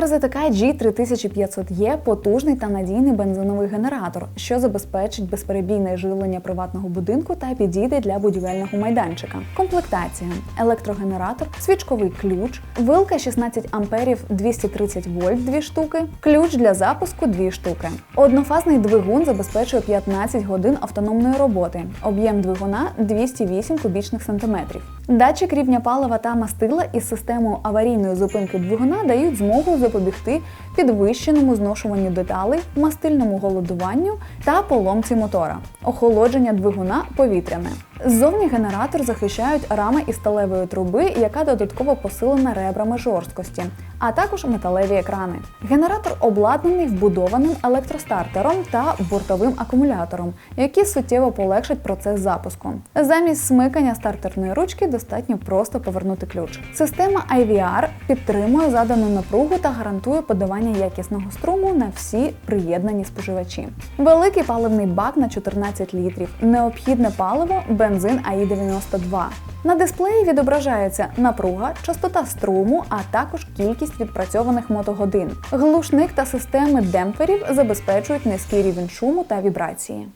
РЗТК G3500E – потужний та надійний бензиновий генератор, що забезпечить безперебійне живлення приватного будинку та підійде для будівельного майданчика. Комплектація: електрогенератор, свічковий ключ, вилка 16 амперів 230 вольт 2 штуки, ключ для запуску 2 штуки. Однофазний двигун забезпечує 15 годин автономної роботи. Об'єм двигуна 208 кубічних сантиметрів. Датчик рівня палива та мастила із системою аварійної зупинки двигуна дають змогу запобігти підвищеному зношуванню деталей, мастильному голодуванню та поломці мотора. Охолодження двигуна повітряне. Ззовні генератор захищають рами із сталевої труби, яка додатково посилена ребрами жорсткості, а також металеві екрани. Генератор обладнаний вбудованим електростартером та бортовим акумулятором, які суттєво полегшать процес запуску. Замість смикання стартерної ручки достатньо просто повернути ключ. Система IVR підтримує задану напругу та гарантує подавання якісного струму на всі приєднані споживачі. Великий паливний бак на 14 літрів, необхідне паливо, бензин АІ-92. На дисплеї відображається напруга, частота струму, а також кількість відпрацьованих мотогодин. Глушник та системи демпферів забезпечують низький рівень шуму та вібрації.